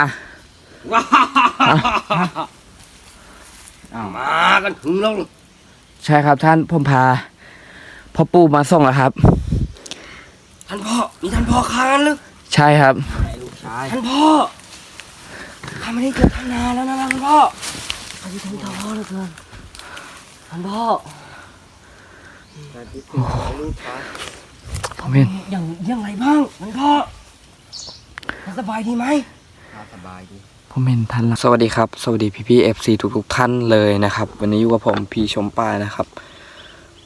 อะว้ามากันถึงแล้วใช่ครับท่านผมพาพ่อปู่มาส่งแล้วครับ ท่านพ่อนี่ท่านพ่อค้างหรือใช่ครับ ลูกชายท่านพ่อข้าไม่ได้เจอท่านนานแล้วนะท่านพ่อข้าที่ท่านท้อเหลือเกินท่านพ่อผมเห็นอย่างยังไงบ้างท่านพ่อท่านสบายดีไหม สบายดีผมเห็นท่านละสวัสดีครับ สวัสดีพี่พี่เอฟซีทุกๆท่านเลยนะครับ วันนี้อยู่กับผมพีชมป้ายนะครับ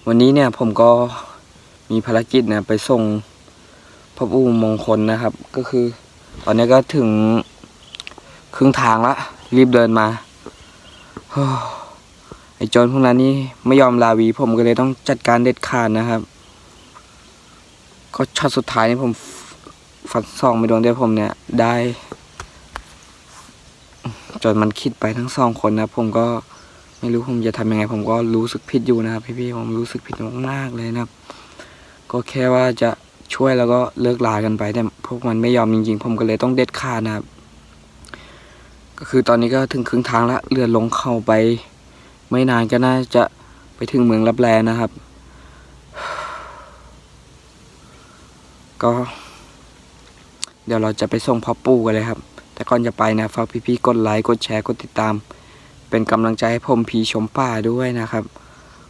วันนี้เนี่ยผมก็มีภารกิจเนี่ยไปส่งพระปู่มงคลนะครับ ก็คือ ตอนนี้ก็ถึงครึ่งทางละรีบเดินมาโอ้ไอ้โจรพวกนั้นนี่ไม่ยอมลาวี ผมก็เลยต้องจัดการเด็ดขาดนะครับ ก็ช็อตสุดท้ายนี่ผมฟันซองไม่โดนแต่ผมเนี่ย ได้ จนมันคิดไปทั้งสองคนนะผมก็ไม่รู้ผมจะทำยังไง ผมก็รู้สึกผิดอยู่นะครับ พี่ๆผมรู้สึกผิดมากๆเลยนะครับ ก็แค่ว่าจะช่วยแล้วก็เลิกลากันไปแต่พวกมันไม่ยอมจริง ๆ ผมก็เลยต้องเด็ดขาดนะครับ ก็คือตอนนี้ก็ถึงครึ่งทางละเรือลงเข้าไป ไม่นานก็น่าจะไปถึงเมืองลับแลนะครับ ก็ เดี๋ยวเราจะไปส่งพ่อปู่กันเลยครับ แต่ก่อนจะไปนะฝากพี่ๆกดไลค์กดแชร์กดติดตาม เป็นกำลังใจให้ผมพีชมป่าด้วยนะครับ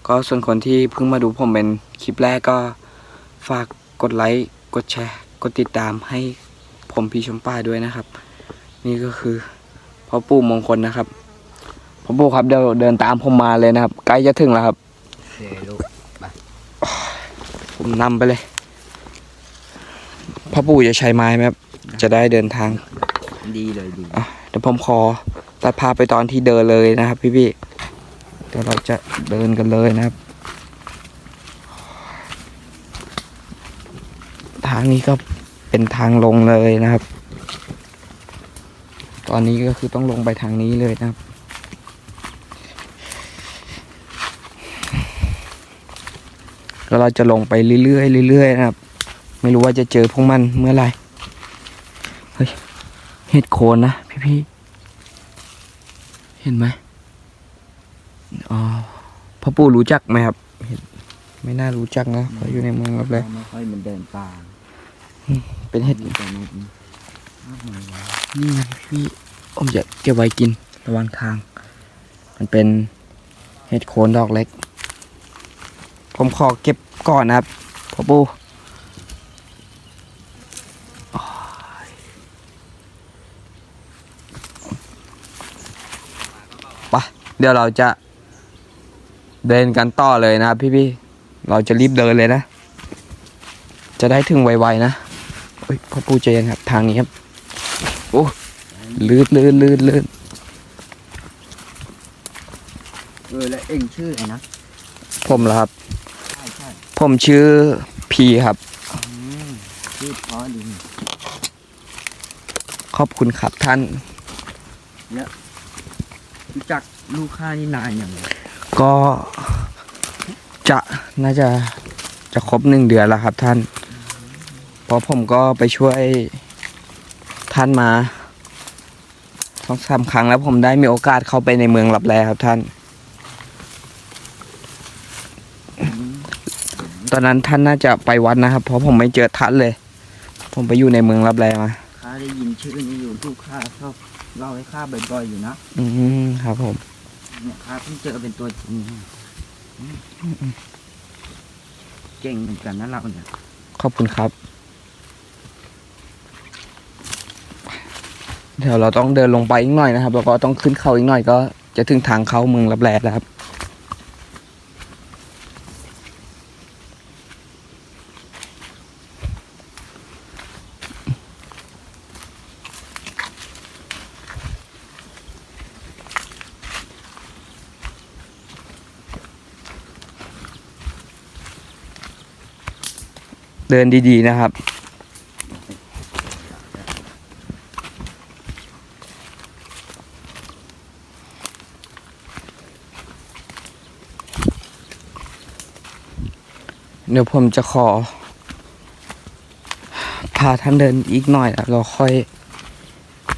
ก็ส่วนคนที่เพิ่งมาดูผมเป็นคลิปแรกก็ฝากกดไลค์กดแชร์ กดติดตามให้ผมพีชมป่าด้วยนะครับ นี่ก็คือพ่อปู่มงคลนะครับพ่อปู่ครับเดี๋ยวเดินตามผมมาเลยนะครับ ใกล้จะถึงแล้วครับผมนำไปเลยพ่อปู่จะใช้ไม้ไหมครับจะได้เดินทาง ดีเลยดีอะเดี๋ยวผมขอตัดภาพไปตอนที่เดินเลยนะครับ พี่พี่เดี๋ยวเราจะเดินกันเลยนะครับ ทางนี้ก็เป็นทางลงเลยนะครับ ตอนนี้ก็คือต้องลงไปทางนี้เลยนะครับแล้วเราจะลงไปเรื่อยๆเรื่อยๆนะครับ ไม่รู้ว่าจะเจอพวกมันเมื่อไหร่เฮ้ย เห็ดโคนนะพี่พี่ๆเห็นไหมอ๋อพ่อปู่รู้จักไหมครับเห็นไม่น่ารู้จักนะเพราะอยู่ในเมืองรับเลยไม่ค่อยมันเดินป่าเป็นเห็ดมีแต่เม็ดนี่มากมายเลยนี่นะพี่ผมจะเก็บไว้กินระหว่างทาง มันเป็นเห็ดโคนดอกเล็ก ผมขอเก็บก่อนนะครับพ่อปู่โอ้ย ไปเดี๋ยวเราจะเดินกันต่อเลยนะครับพี่ๆเราจะรีบเดินเลยนะ จะได้ถึงไวๆนะเฮ้ยพ่อปู่ใจเย็นครับทางนี้ครับโอ้ลื่นลื่นลื่นลื่นเออแล้วเอ็งชื่ออะไรนะผมเหรอครับ ใช่ใช่ผมชื่อพีครับ อืมชื่อเพราะดีขอบคุณครับท่าน รู้จักลูกข้านี่นานอย่างไรก็จะน่าจะจะครบหนึ่งเดือนแล้วครับท่าน เพราะผมก็ไปช่วยท่านมาสองสามครั้งแล้วผมได้มีโอกาสเข้าไปในเมืองลับแลครับท่าน ตอนนั้นท่านน่าจะไปวัดนะครับ เพราะผมไม่เจอท่านเลย ผมไปอยู่ในเมืองลับแลมาข้าได้ยินชื่อนี้อยู่ลูกข้าชอบ เล่าให้ข้าบ่อยๆอยู่นะอืมครับผมเนี่ยข้าเพิ่งเจอเป็นตัวจริงอืมเก่งเหมือนกันนะเราเนี่ยขอบคุณครับ เดี๋ยวเราต้องเดินลงไปอีกหน่อยนะครับ แล้วก็ต้องขึ้นเขาอีกหน่อยก็จะถึงทางเข้าเมืองลับแลแล้วครับ เดินดีๆนะครับ เดี๋ยวผมจะขอ พาท่านเดินอีกหน่อยเราค่อย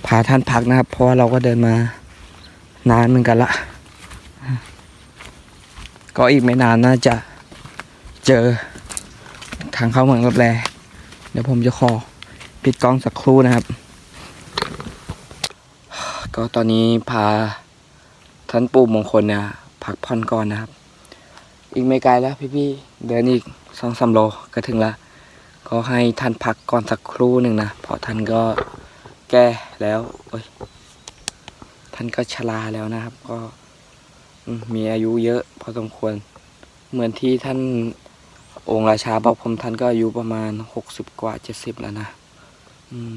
พาาท่านพักนะครับ เพราะว่าเราก็เดินมานานเหมือนกันละ ก็อีกไม่นานน่าจะเจอ ทางเข้าเมืองรับแลเดี๋ยวผมจะขอปิดกล้องสักครู่นะครับ ก็ตอนนี้พาท่านปู่มงคลเนี่ยพักผ่อนก่อนนะครับ อีกไม่ไกลแล้วพี่ๆเดินอีกสองสามโลก็ถึงละก็ให้ท่านพักก่อนสักครู่หนึ่งนะเพราะท่านก็แก่แล้วเอ้ยท่านก็ชราแล้วนะครับ ก็มีอายุเยอะพอสมควร เหมือนที่ท่าน องค์ราชาบอกผมท่านก็อายุประมาณหกสิบกว่าเจ็ดสิบแล้วนะอืม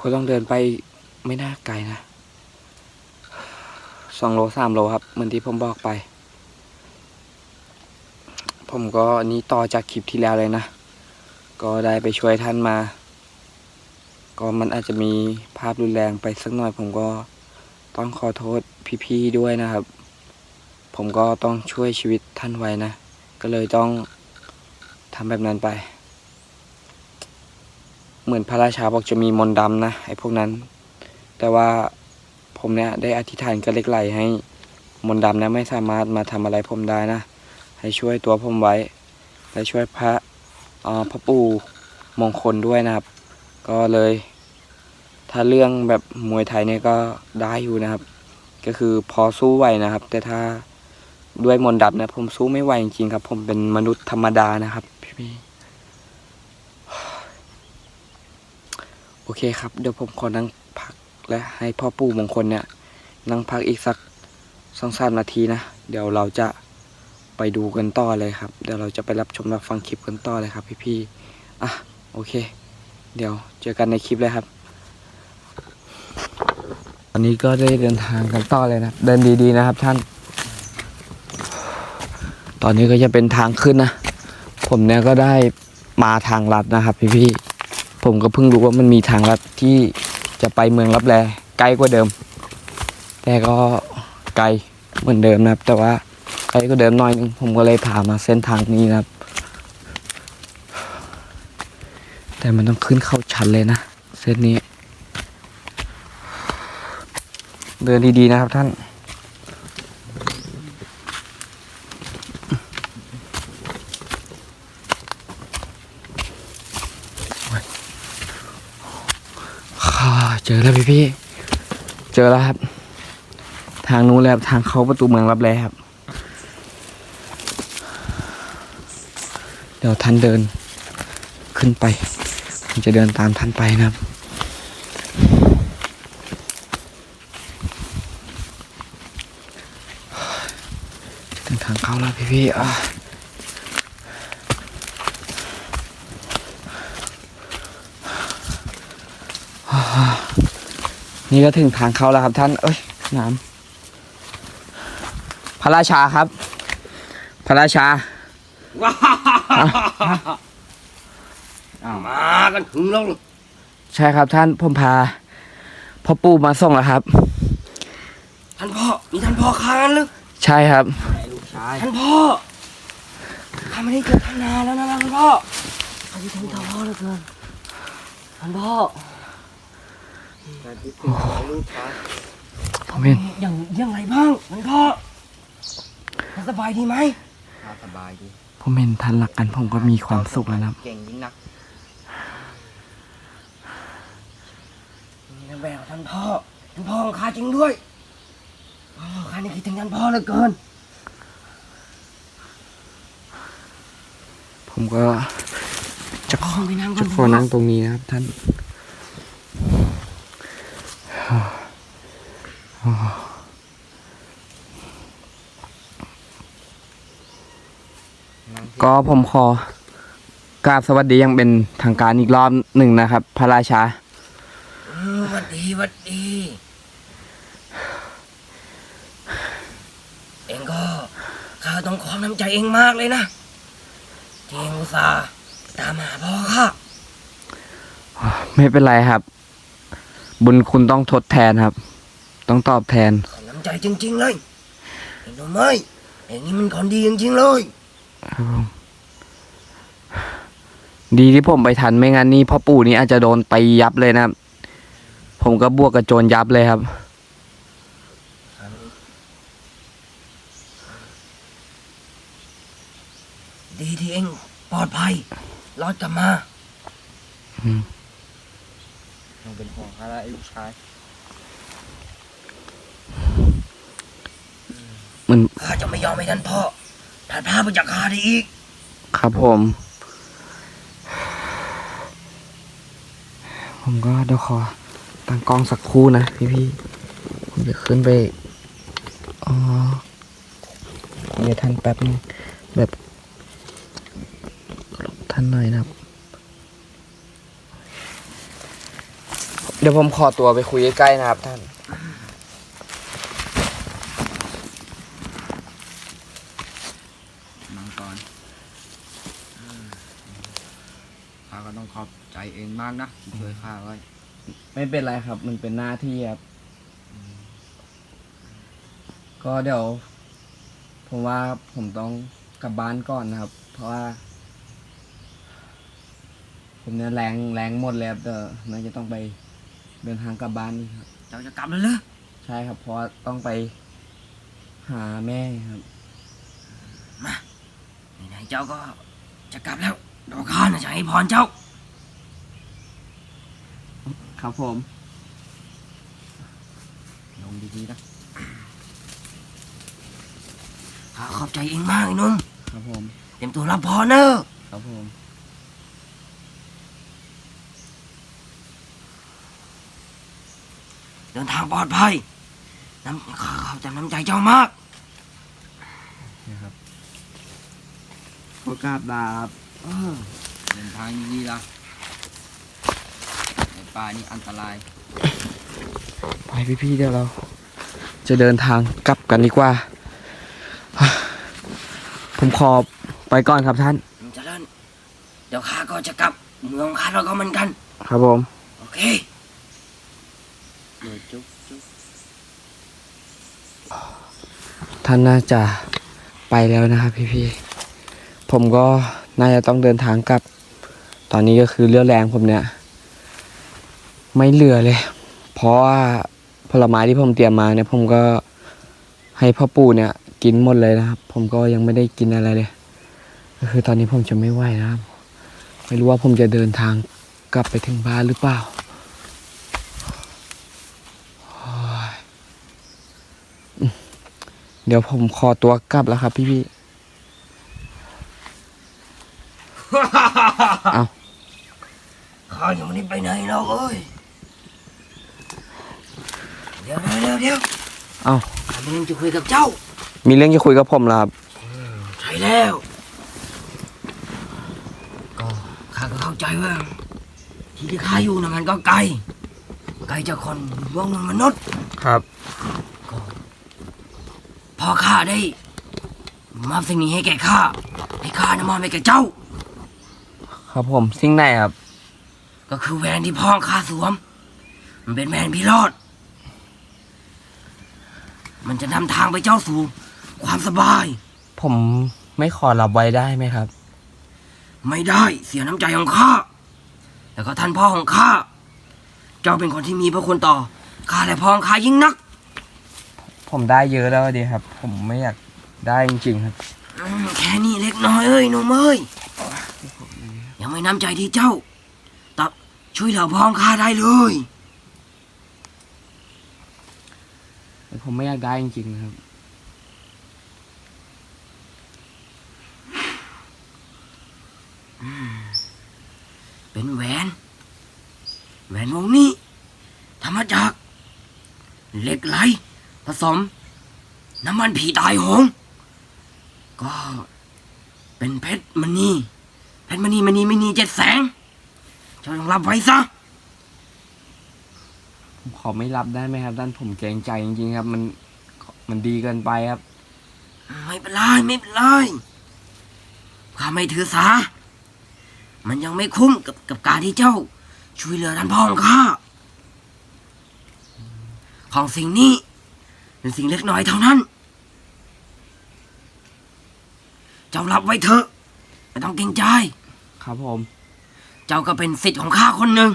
ก็ต้องเดินไปไม่น่าไกลนะสองโลสามโลครับ เหมือนที่ผมบอกไป ผมก็อันนี้ต่อจากคลิปที่แล้วเลยนะ ก็ได้ไปช่วยท่านมา ก็มันอาจจะมีภาพรุนแรงไปสักหน่อย ผมก็ต้องขอโทษพี่ๆด้วยนะครับ ผมก็ต้องช่วยชีวิตท่านไว้นะ ก็เลยต้องทำแบบนั้นไป เหมือนพระราชาบอกจะมีมนต์ดำนะไอ้พวกนั้น แต่ว่าผมเนี่ยได้อธิษฐานกับเล็กไหลให้มนต์ดำเนี่ยไม่สามารถมาทำอะไรผมได้นะ ให้ช่วยตัวผมไว้ และช่วยพระพระปู่มงคลด้วยนะครับ ก็เลย ถ้าเรื่องแบบมวยไทยเนี่ยก็ได้อยู่นะครับ ก็คือพอสู้ไหวนะครับ แต่ถ้า ด้วยมนต์ดำเนี่ยผมสู้ไม่ไหวจริงๆครับ ผมเป็นมนุษย์ธรรมดานะครับ พี่ๆโอเคครับ เดี๋ยวผมขอนั่งพักและให้พ่อปู่มงคลเนี่ย นั่งพักอีกสักสองสามนาทีนะ เดี๋ยวเราจะไปดูกันต่อเลยครับ เดี๋ยวเราจะไปรับชมรับฟังคลิปกันต่อเลยครับ พี่ๆอะโอเค เดี๋ยวเจอกันในคลิปเลยครับตอนนี้ก็ได้เดินทางกันต่อเลยนะ เดินดีๆนะครับท่าน ตอนนี้ก็จะเป็นทางขึ้นนะ ผมเนี่ยก็ได้มาทางลัดนะครับพี่ๆผมก็เพิ่งรู้ว่ามันมีทางลัดที่จะไปเมืองรับแลไกลกว่าเดิม แต่ก็ไกลเหมือนเดิมนะครับ แต่ว่าไกลก็เดิมหน่อยนึงผมก็เลยพามาเส้นทางนี้นะครับ แต่มันต้องขึ้นเข้าชันเลยนะ เส้นนี้ เดินดีๆนะครับท่าน ค่ะเจอแล้ว พี่ เจอแล้วครับ ทางนู้นแล้วทางเข้าประตูเมืองรับแลครับ เดี๋ยวท่านเดินขึ้นไปผมจะเดินตามท่านไปนะครับถึงทางเข้าแล้วพี่พี่ๆอะอ่า นี่ก็ถึงทางเข้าแล้วครับท่าน เอ้ยน้ำพระราชาครับ พระราชาว้าวมากันถึงแล้วเหรอใช่ครับท่านผมพาพ่อปู่มาส่งแล้วครับ ท่านพ่อ มีท่านพ่อค้างหรือใช่ครับ ลูกชายท่านพ่อข้าไม่ได้เจอท่านนานแล้วนะท่านพ่อข้าคิดถึงท่านพ่อเหลือเกินท่านพ่อ ลูกชายผมเห็นอย่างยังไงบ้างท่านพ่อท่านสบายดีไหมข้าสบายดีผมเห็นท่านรักกันผมก็มีความสุขแล้วนะครับ เก่งยิ่งนักนี่นะแววท่านพ่อท่านพ่อของข้าจริงด้วยอ๋อข้านี่คิดถึงท่านพ่อเหลือเกินผมก็จะขอไปนั่งก่จะอนขอนั่งตรงนี้นะครับท่าน นั่งที่ ก็ผมขอกราบสวัสดีอยังเป็นทางการอีกรอบหนึ่งนะครับ พระราชาเออหวัดดีหวัดดี เองก็ข้าต้องขอน้ำใจเองมากเลยนะที่เองอุตส่าห์ตามหาพ่อข้าไม่เป็นไรครับ บุญคุณต้องทดแทนครับ ต้องตอบแทนขอน้ำใจจริงๆเลยเห็นไหมเองนี่มันคนดีจริงๆเลยครับผมดีที่ผมไปทันไม่งั้นนี่พ่อปู่นี่อาจจะโดนตียับเลยนะครับ ผมก็บวกกับโจรยับเลยครับ ดีที่เองปลอดภัยรอดกลับมาต้องเป็นห่วงข้าแล้วไอ้ลูกชาย มันข้าจะไม่ยอมให้ท่านพ่อพลาดพลาดไปจากข้าได้อีก ครับผม ผมก็เดี๋ยวขอตั้งกล้องสักครู่นะพี่พี่ๆผมจะขึ้นไปอ๋อเดี๋ยวท่านแป๊บนึงแบบหลบท่านหน่อยนะครับ เดี๋ยวผมขอตัวไปคุยใกล้ๆนะครับท่าน มังกรข้า ก็ต้องขอบใจเองมากนะที่ช่วยข้าไว้ ไม่เป็นไรครับ มันเป็นหน้าที่ครับ ก็เดี๋ยว ผมว่าผมต้องกลับบ้านก่อนนะครับ เพราะว่า ผมเนี่ยแรงแรงหมดแล้วเดี๋ยวน่าจะต้องไปเดินทางกลับบ้านนี่ครับ เจ้าจะกลับแล้วเหรอใช่ครับ เพราะว่าต้องไปหาแม่ครับ ไหนๆเจ้าก็จะกลับแล้วเดี๋ยวข้าน่ะจะให้พรเจ้า ครับผม ลงดีๆนะ ข้าขอบใจเองมากไอ้หนุ่มครับผม เตรียมตัวรับพรเนอะครับผม เดินทางปลอดภัยน้ำข้าขอบใจน้ำใจเจ้ามาก นะครับขอกราบลาครับ เดินทางดีๆล่ะในป่านี่อันตราย ไปพี่ๆเดี๋ยวเรา จะเดินทางกลับกันดีกว่า ผมขอไปก่อนครับท่านเจริญเดี๋ยวข้าก็จะกลับ เมืองข้าเราก็เหมือนกัน ครับผม โอเคเดี๋ยวจุ๊บจุ๊บท่านน่าจะไปแล้วนะครับพี่ๆผมก็ น่าจะต้องเดินทางกลับ ตอนนี้ก็คือเรื่องแรงผมเนี่ย ไม่เหลือเลย เพราะว่าผลไม้ที่ผมเตรียมมาเนี่ย ผมก็ให้พ่อปู่เนี่ย กินหมดเลยนะครับ ผมก็ยังไม่ได้กินอะไรเลย ก็คือตอนนี้ผมจะไม่ไหวนะครับ ไม่รู้ว่าผมจะเดินทางกลับไปถึงบ้านหรือเปล่าเดี๋ยวผมขอตัวกลับแล้วครับพี่ๆ เอาข้ายังไม่ได้ไปไหนหรอกเอ้ยเดี๋ยวเดี๋ยวเดี๋ยวเดี๋ยวเอาข้ามีเรื่องจะคุยกับเจ้า มีเรื่องจะคุยกับผมแล้วครับ ใช่แล้ว ก็ข้าก็เข้าใจว่า ที่ที่ข้าอยู่นะมันก็ไกล ไกลจากคนเมืองมนุษย์ ครับก็พอข้าได้มอบสิ่งนี้ให้แก่ข้าให้ข้านำมอบให้แก่เจ้า ครับผมสิ่งไหนครับ ก็คือแหวนที่พ่อข้าสวม มันเป็นแหวนพิรอดมันจะนำทางไปเจ้าสู่ ความสบาย ผมไม่ขอรับไว้ได้ไหมครับ ไม่ได้เสียน้ำใจของข้าแล้วก็ท่านพ่อของข้าเจ้าเป็นคนที่มีพระคุณต่อข้าและพ่อของข้ายิ่งนัก ผมได้เยอะแล้วดีครับ ผมไม่อยากได้จริงๆครับ อืมแค่นี้เล็กน้อยเอ้ยหนุ่มเอ้ย ยังไม่น้ำใจที่เจ้าตับช่วยเหลือพ่อของข้าได้เลยแต่ผมไม่อยากได้จริงๆนะครับ เป็นแหวน แหวนวงนี้ทำมาจากเหล็กไหลผสม น้ำมันผีตายโหง ก็เป็นเพชรมณี เพชรมณีมณีมณีเจ็ดแสงเจ้าต้องรับไว้ซะผมขอไม่รับได้ไหมครับท่านผมเกรงใจจริงๆครับ มันมันดีเกินไปครับ ไม่เป็นไรไม่เป็นไรข้าไม่ถือสา มันยังไม่คุ้มกับกับการที่เจ้า ช่วยเหลือท่านพ่อของข้าของสิ่งนี้เป็นสิ่งเล็กน้อยเท่านั้น เจ้ารับไว้เถอะ ไม่ต้องเกรงใจ ครับผม เจ้าก็เป็นสิทธิ์ของข้าคนหนึ่ง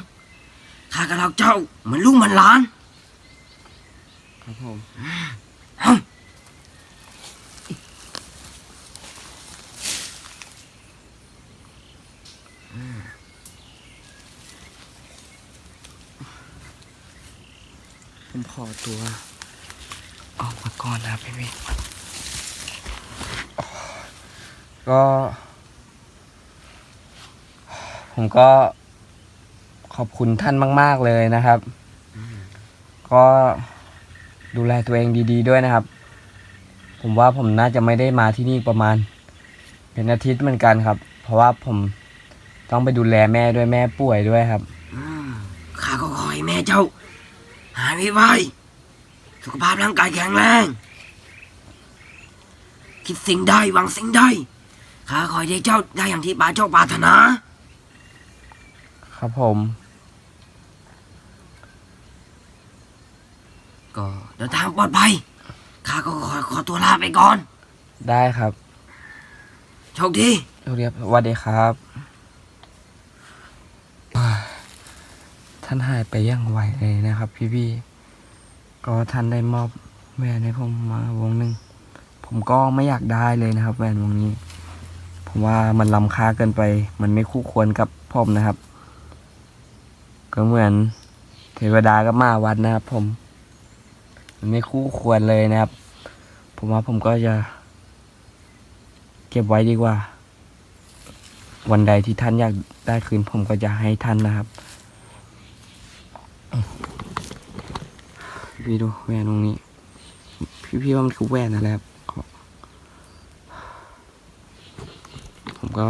ข้าก็รักเจ้าเหมือนลูกเหมือนหลาน ครับผมเอ้าผมขอตัว ออกมาก่อนนะครับพี่พี่ก็ ผมก็ขอบคุณท่านมาก ๆ เลยนะครับ ก็ดูแลตัวเองดี ๆ ด้วยนะครับ ผมว่าผมน่าจะไม่ได้มาที่นี่ประมาณ เป็นอาทิตย์เหมือนกันครับ เพราะว่าผมต้องไปดูแลแม่ด้วยแม่ป่วยด้วยครับ อืมข้าก็ขอให้แม่เจ้า หายไวๆสุขภาพร่างกายแข็งแรง คิดสิ่งใดหวังสิ่งใดข้าขอให้เจ้าได้อย่างที่ป่าเจ้าปรารถนา ครับผม ก็เดินทางปลอดภัยข้าก็ขอขอตัวลาไปก่อน ได้ครับโชคดีเรียบสวัสดีครับอ่าท่านหายไปอย่างไวเลยนะครับ พี่พี่ๆก็ท่านได้มอบแหวนให้ผมมาวงหนึ่ง ผมก็ไม่อยากได้เลยนะครับ แหวนวงนี้ ผมว่ามันล้ำค่าเกินไป มันไม่คู่ควรกับผมนะครับ ก็เหมือนเทวดาก็มาวัดนะครับผม มันไม่คู่ควรเลยนะครับ ผมว่าผมก็จะเก็บไว้ดีกว่า วันใดที่ท่านอยากได้คืน ผมก็จะให้ท่านนะครับพี่ดูแหวนตรงนี้ พี่พี่ว่ามันคือแหวนอะไรครับผมก็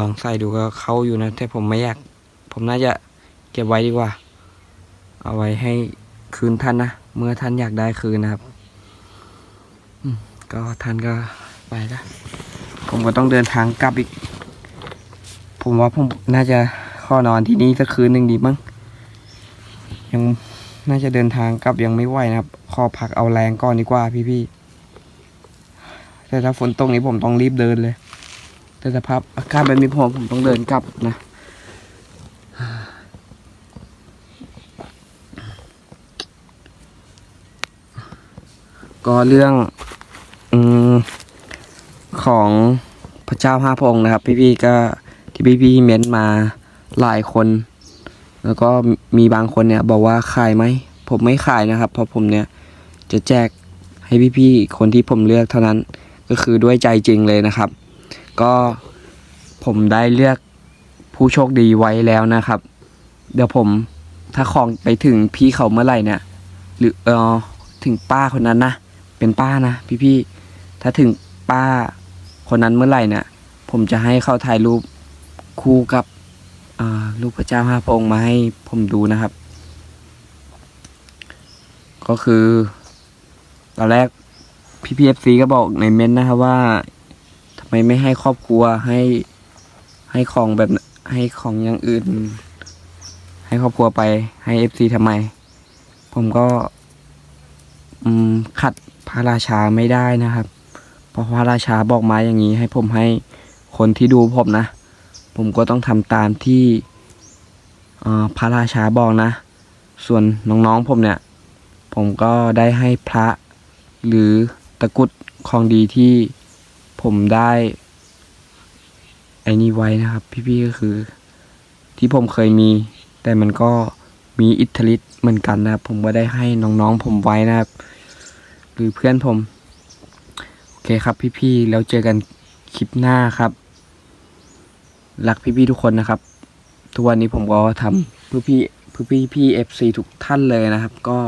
ลองใส่ดูก็เข้าอยู่นะแต่ผมไม่อยาก ผมน่าจะ ก็บไว้ดีกว่า เอาไว้ให้คืนท่านนะ เมื่อท่านอยากได้คืนนะครับ ก็ท่านก็ไปล้วผมก็ต้องเดินทางกลับอีก ผมว่าผมน่าจะข้อนอนที่นี่สักคืนหนึ่งดีมั้ง ยังน่าจะเดินทางกลับยังไม่ไหวนะครับ ขอพักเอาแรงก่อนดีกว่าพี่ๆ แต่ถ้าฝนตกนี้ผมต้องรีบเดินเลย แต่สภาพอากาศแบบนี้ผมผมต้องเดินกลับนะ ก็เรื่องอของพระเจ้าห้าพระองค์นะครับ พี่ๆก็ที่พี่ๆเม้นต์มาหลายคน แล้วก็มีบางคนเนี่ย บอกว่าขายไหมผมไม่ขายนะครับ เพราะผมเนี่ยจะแจกให้พี่ๆคนที่ผมเลือกเท่านั้นก็คือด้วยใจจริงเลยนะครับ ก็ผมได้เลือกผู้โชคดีไว้แล้วนะครับ เดี๋ยวผมถ้าของไปถึงพี่เขาเมื่อไหร่เนี่ย หรือเออถึงป้าคนนั้นนะ เป็นป้านะพี่ๆถ้าถึงป้าคนนั้นเมื่อไหร่เนี่ยผมจะให้เขาถ่ายรูปคู่กับรูปพระเจ้าห้าพระองค์มาให้ผมดูนะครับ ก็คือ ตอนแรกพี่พีเอฟซีก็บอกในเม้นต์นะครับว่าทำไมไม่ให้ครอบครัวให้ให้ของแบบให้ของอย่างอื่น ให้ครอบครัวไปให้เอฟซีทำไม ผมก็ อืมขัด พระราชาไม่ได้นะครับ เพราะพระราชาบอกมาอย่างนี้ ให้ผมให้คนที่ดูผมนะ ผมก็ต้องทำตามที่พระราชาบอกนะ ส่วนน้องๆผมเนี่ย ผมก็ได้ให้พระหรือตะกุดของดีที่ผมได้ไอ้นี่ไว้นะครับ พี่ๆก็คือ ที่ผมเคยมี แต่มันก็มีอิทธิฤทธิ์เหมือนกันนะครับ ผมก็ได้ให้น้องๆผมไว้นะครับ หรือเพื่อนผม โอเคครับพี่ๆแล้วเจอกันคลิปหน้าครับ รักพี่ๆทุกคนนะครับ ทุกวันนี้ผมก็ทำเพื่อพี่เพื่อพี่พี่เอฟซีทุกท่านเลยนะครับ ก็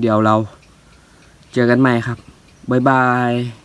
เดี๋ยวเราเจอกันใหม่ครับ บ๊ายบาย